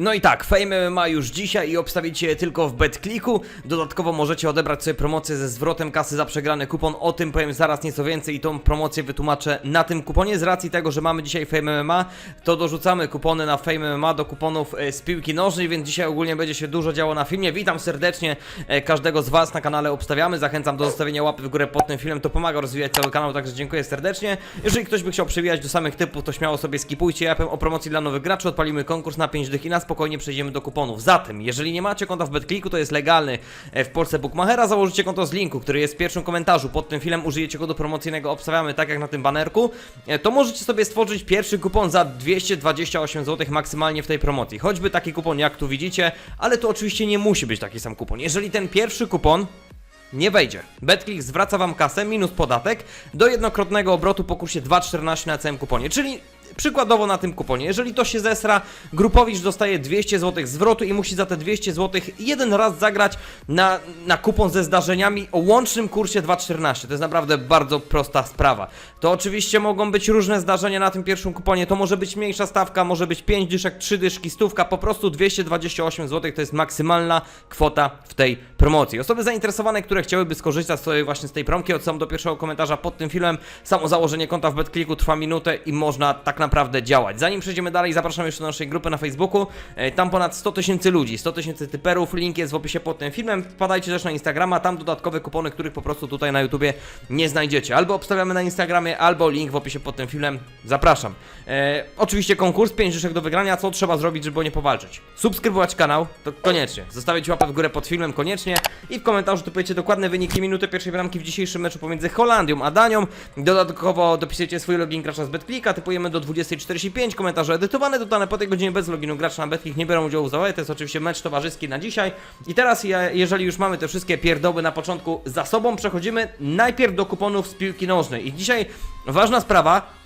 No i tak, Fame ma już dzisiaj i obstawicie je tylko w BetClicku. Dodatkowo możecie odebrać sobie promocję ze zwrotem kasy za przegrany kupon. O tym powiem zaraz nieco więcej i tą promocję wytłumaczę na tym kuponie. Z racji tego, że mamy dzisiaj Fame MMA, to dorzucamy kupony na Fame MMA do kuponów e, z piłki nożnej, więc dzisiaj ogólnie będzie się dużo działo na filmie. Witam serdecznie e, każdego z Was na kanale Obstawiamy. Zachęcam do zostawienia łapy w górę pod tym filmem, to pomaga rozwijać cały kanał, także dziękuję serdecznie. Jeżeli ktoś by chciał przywijać do samych typów, to śmiało sobie skipujcie. Ja powiem o promocji dla nowych graczy, odpalimy konkurs na 5 dych i na spokojnie przejdziemy do kuponów. Zatem, jeżeli nie macie konta w BetClicku, to jest legalny e, w Polsce Bookmachera, założycie konto z linku, który jest w pierwszym komentarzu pod tym filmem, użyjecie kodu promocyjnego Obstawiamy, tak jak na tym banerku, e, to możecie sobie stworzyć pierwszy kupon za 228 zł maksymalnie w tej promocji. Choćby taki kupon jak tu widzicie, ale to oczywiście nie musi być taki sam kupon. Jeżeli ten pierwszy kupon nie wejdzie. BetClick zwraca Wam kasę minus podatek do jednokrotnego obrotu po kursie 2,14 na całym kuponie, czyli przykładowo na tym kuponie. Jeżeli to się zesra, Grupowicz dostaje 200 zł zwrotu i musi za te 200 zł jeden raz zagrać na, na kupon ze zdarzeniami o łącznym kursie 2,14. To jest naprawdę bardzo prosta sprawa. To oczywiście mogą być różne zdarzenia na tym pierwszym kuponie. To może być mniejsza stawka, może być 5 dyszek, 3 dyszki, stówka, po prostu 228 zł to jest maksymalna kwota w tej promocji. Osoby zainteresowane, które chciałyby skorzystać sobie właśnie z tej promki, odsyłam do pierwszego komentarza pod tym filmem. Samo założenie konta w BetClicku trwa minutę i można tak naprawdę działać. Zanim przejdziemy dalej, zapraszam jeszcze do naszej grupy na Facebooku. E, Tam ponad 100 tysięcy ludzi, 100 tysięcy typerów, link jest w opisie pod tym filmem. Wpadajcie też na Instagrama, tam dodatkowe kupony, których po prostu tutaj na YouTubie nie znajdziecie. Albo obstawiamy na Instagramie, albo link w opisie pod tym filmem. Zapraszam. E, oczywiście konkurs, 5 rzeczek do wygrania. Co trzeba zrobić, żeby o nie powalczyć? Subskrybować kanał, to koniecznie. Zostawić łapę w górę pod filmem, koniecznie. I w komentarzu typujecie dokładne wyniki minuty pierwszej bramki w dzisiejszym meczu pomiędzy Holandią a Danią. Dodatkowo dopisujecie swój login gracza z BetClicka, typujemy do 20.45, komentarze edytowane, dodane po tej godzinie bez loginu gracza na BetClick nie biorą udziału w zabawie, to jest oczywiście mecz towarzyski na dzisiaj. I teraz, je- jeżeli już mamy te wszystkie pierdoły na początku za sobą, przechodzimy najpierw do kuponów z piłki nożnej. I dzisiaj ważna sprawa,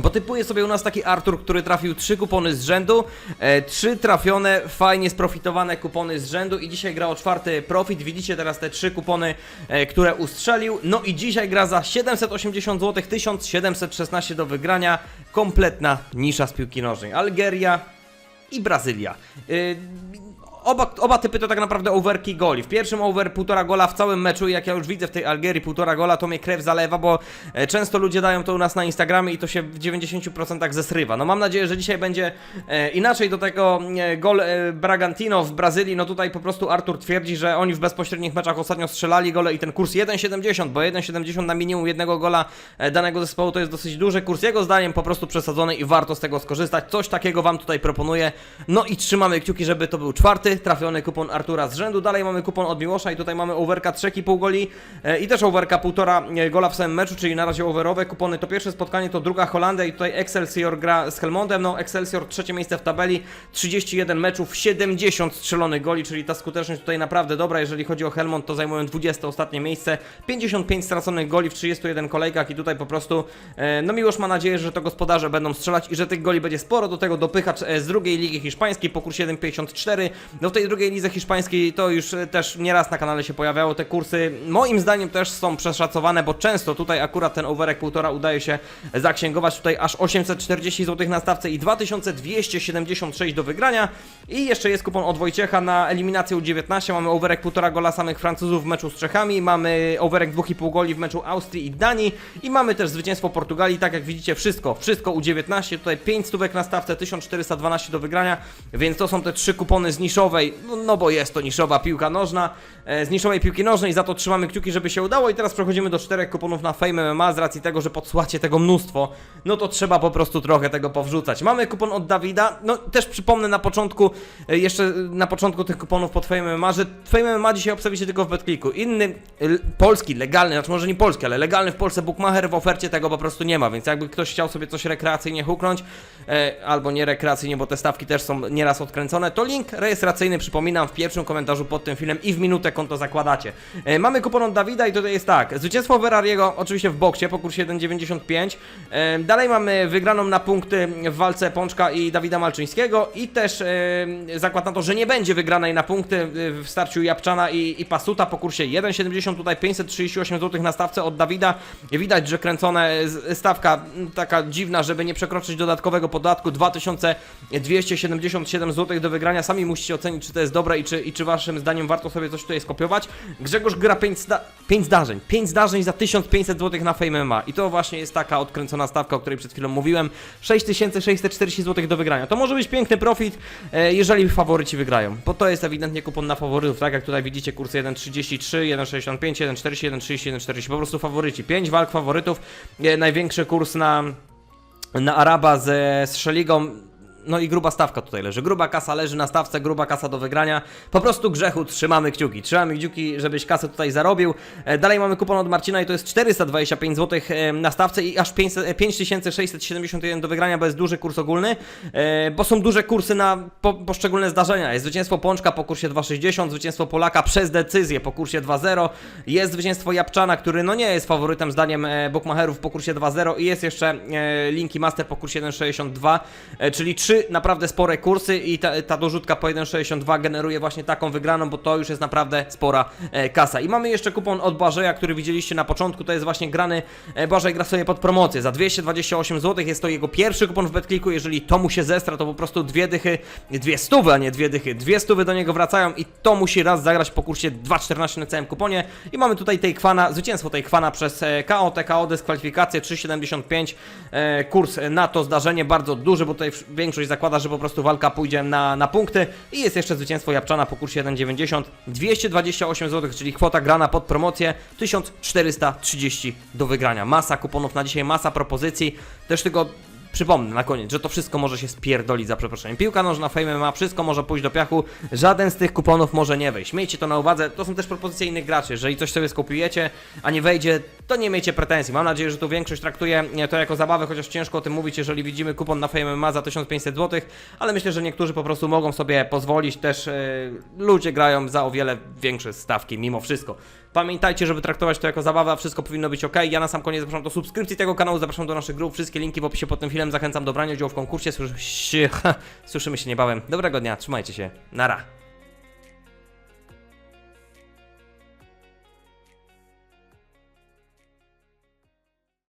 bo typuje sobie u nas taki Artur, który trafił trzy kupony z rzędu, e, trzy trafione, fajnie sprofitowane kupony z rzędu i dzisiaj gra o czwarty profit. Widzicie teraz te trzy kupony, e, które ustrzelił. No i dzisiaj gra za 780 zł, 1716 do wygrania. Kompletna nisza z piłki nożnej. Algeria i Brazylia. Y, Oba, oba typy to tak naprawdę overki goli. W pierwszym over półtora gola w całym meczu i jak ja już widzę w tej Algierii półtora gola, to mnie krew zalewa, bo e, często ludzie dają to u nas na Instagramie i to się w 90% zesrywa. No mam nadzieję, że dzisiaj będzie e, inaczej do tego e, gol Bragantino w Brazylii. No tutaj po prostu Artur twierdzi, że oni w bezpośrednich meczach ostatnio strzelali gole i ten kurs 1,70, bo 1,70 na minimum jednego gola danego zespołu to jest dosyć duży kurs. Jego zdaniem po prostu przesadzony i warto z tego skorzystać. Coś takiego Wam tutaj proponuję. No i trzymamy kciuki, żeby to był czwarty trafiony kupon Artura z rzędu. Dalej mamy kupon od Miłosza i tutaj mamy overka 3,5 goli e, i też overka 1,5 e, gola w samym meczu, czyli na razie overowe kupony. To pierwsze spotkanie to druga Holandia i tutaj Excelsior gra z Helmondem. No Excelsior trzecie miejsce w tabeli, 31 meczów, 70 strzelonych goli, czyli ta skuteczność tutaj naprawdę dobra. Jeżeli chodzi o Helmond, to zajmują 20 ostatnie miejsce, 55 straconych goli w 31 kolejkach i tutaj po prostu e, no Miłosz ma nadzieję, że to gospodarze będą strzelać i że tych goli będzie sporo. Do tego dopychacz z drugiej ligi hiszpańskiej po kursie 1,54. No w tej drugiej lidze hiszpańskiej to już e, też nieraz na kanale się pojawiało. Te kursy moim zdaniem też są przeszacowane, bo często tutaj akurat ten overek półtora udaje się zaksięgować. Tutaj aż 840 zł na stawce i 2276 do wygrania. I jeszcze jest kupon od Wojciecha na eliminację U19. Mamy overek półtora gola samych Francuzów w meczu z Czechami. Mamy overek 2,5 goli w meczu Austrii i Danii. I mamy też zwycięstwo Portugalii. Tak jak widzicie, wszystko, wszystko U19. Tutaj 5 stówek na stawce, 1412 do wygrania. Więc to są te trzy kupony z niszowej, no, no bo jest to niszowa piłka nożna, e, z niszowej piłki nożnej. Za to trzymamy kciuki, żeby się udało. I teraz przechodzimy do czterech kuponów na Fame MMA z racji tego, że podsłuchacie tego mnóstwo. No to trzeba po prostu trochę tego powrzucać. Mamy kupon od Dawida. No też przypomnę na początku, e, jeszcze na początku tych kuponów pod Fame MMA, że Fame MMA dzisiaj obstawicie tylko w BetClicku. Inny, polski, legalny, znaczy może nie polski, ale legalny w Polsce bookmacher w ofercie tego po prostu nie ma, więc jakby ktoś chciał sobie coś rekreacyjnie huknąć, e, albo nie rekreacyjnie, bo te stawki też są nieraz odkręcone, to link rejestracyjny rejestracyjny, przypominam, w pierwszym komentarzu pod tym filmem i w minutę konto zakładacie. E, mamy kupon od Dawida i tutaj jest tak, zwycięstwo Ferrariego oczywiście w boksie po kursie 1,95. E, dalej mamy wygraną na punkty w walce Pączka i Dawida Malczyńskiego i też e, zakład na to, że nie będzie wygranej na punkty e, w starciu Japczana i, i Pasuta po kursie 1,70, tutaj 538 zł na stawce od Dawida. Widać, że kręcone stawka taka dziwna, żeby nie przekroczyć dodatkowego podatku 2277 zł do wygrania. Sami musicie ocenić, czy to jest dobre i czy, i czy waszym zdaniem warto sobie coś tutaj skopiować. Grzegorz gra 5, zda 5 zdarzeń. 5 zdarzeń za 1500 zł na Fame MMA. I to właśnie jest taka odkręcona stawka, o której przed chwilą mówiłem. 6640 zł do wygrania. To może być piękny profit, e, jeżeli faworyci wygrają. Bo to jest ewidentnie kupon na faworytów, tak jak tutaj widzicie kursy 1,33, 1,65, 1,40, 1,30, 1,40. Po prostu faworyci. 5 walk faworytów. E, największy kurs na na Araba ze Strzeligą. No i gruba stawka tutaj leży. Gruba kasa leży na stawce, gruba kasa do wygrania. Po prostu grzechu trzymamy kciuki. Trzymamy kciuki, żebyś kasę tutaj zarobił. E, Dalej mamy kupon od Marcina i to jest 425 zł e, na stawce i aż 500 e, 5671 do wygrania, bo jest duży kurs ogólny. Bo są duże kursy na po, poszczególne zdarzenia. Jest zwycięstwo Pączka po kursie 2,60, zwycięstwo Polaka przez decyzję po kursie 2,0. Jest zwycięstwo Japczana, który no nie jest faworytem zdaniem bookmacherów po kursie 2.0 i jest jeszcze Linki Master po kursie 1.62, e, czyli trzy naprawdę spore kursy i ta, ta dorzutka po 1.62 generuje właśnie taką wygraną, bo to już jest naprawdę spora e, kasa. I mamy jeszcze kupon od Błażeja, który widzieliście na początku, to jest właśnie grany, e, Błażej gra sobie pod promocję. Za 228 zł, jest to jego pierwszy kupon w BetClicku, jeżeli to mu się zestra, to po prostu dwie dychy, dwie stówy, a nie dwie dychy, dwie stówy do niego wracają i to musi raz zagrać po kursie 2.14 na całym kuponie. I mamy tutaj tej kwana, zwycięstwo tej kwana przez e, KO, TKO, dyskwalifikację 3,75 e, kurs na to zdarzenie bardzo duży, bo tutaj wsz- większość zakłada, że po prostu walka pójdzie na, na punkty. I jest jeszcze zwycięstwo Japczana po kursie 1,90 228 zł, czyli kwota grana pod promocję 1430 do wygrania. Masa kuponów na dzisiaj, masa propozycji, też tylko Przypomnę na koniec, że to wszystko może się spierdolić za przeproszeniem. Piłka nożna, Fame ma wszystko może pójść do piachu, żaden z tych kuponów może nie wejść. Miejcie to na uwadze, to są też propozycje innych graczy. Jeżeli coś sobie skopiujecie, a nie wejdzie, to nie miejcie pretensji. Mam nadzieję, że tu większość traktuje e, to jako zabawę, chociaż ciężko o tym mówić, jeżeli widzimy kupon na Fame ma za 1500 zł, ale myślę, że niektórzy po prostu mogą sobie pozwolić. Też e, ludzie grają za o wiele większe stawki mimo wszystko. Pamiętajcie, żeby traktować to jako zabawę, a wszystko powinno być ok. Ja na sam koniec zapraszam do subskrypcji tego kanału, zapraszam do naszych grup, wszystkie linki w opisie pod tym filmem. Zachęcam do brania udziału w konkursie. Słyszy... Słyszymy się niebawem. Dobrego dnia, trzymajcie się. Nara.